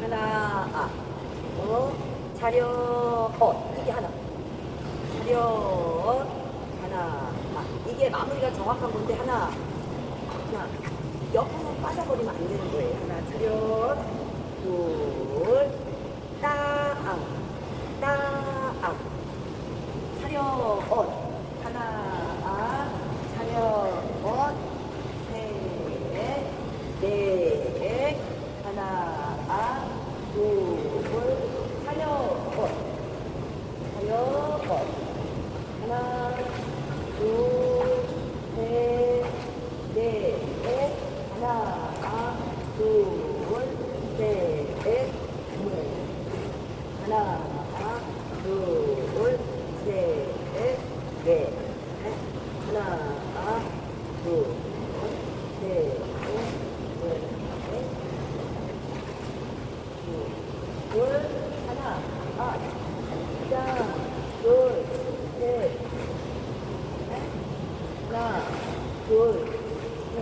하나, 아. 어, 차렷, 어, 이게 하나. 차렷, 하나, 아. 이게 마무리가 정확한 건데, 하나, 하나. 옆으로 빠져버리면 안 되는 거예요. 하나, 차렷, 둘, 따, 따, 차렷, 어. 하나, 아. 차렷, 어. 셋, 넷, 하나, 아, 둘, 차려, 어, 차려, 어, 하나, 둘, 셋, 넷, 하나, 아, 둘, 셋, 넷, 하나, 아, 둘, 셋, 넷, 하나, 아, 둘, 셋, 넷, 둘, 하나, 아, 자, 둘, 셋, 넷, 하나, 둘, 셋,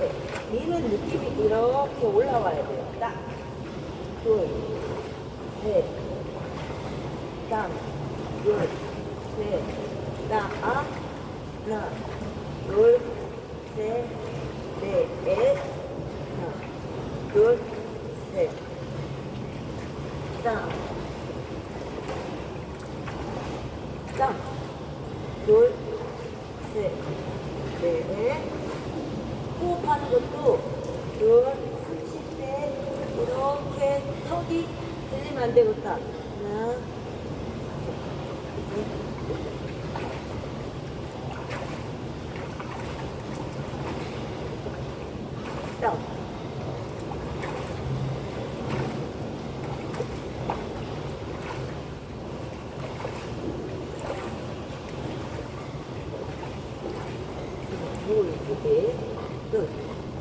넷. 미는 느낌이 이렇게 올라와야 돼요. 딱, 둘, 셋, 땀, 둘, 셋, 땀, 아, 하나, 둘, 셋, 넷, 넷, 하나, 둘, 셋, 땀, 땀, 둘, 셋, 넷, 호흡하는 것도 둘, 30대 이렇게 턱이 들리면 안 되겠다. 하나, 다운. 둘, 셋, 끝.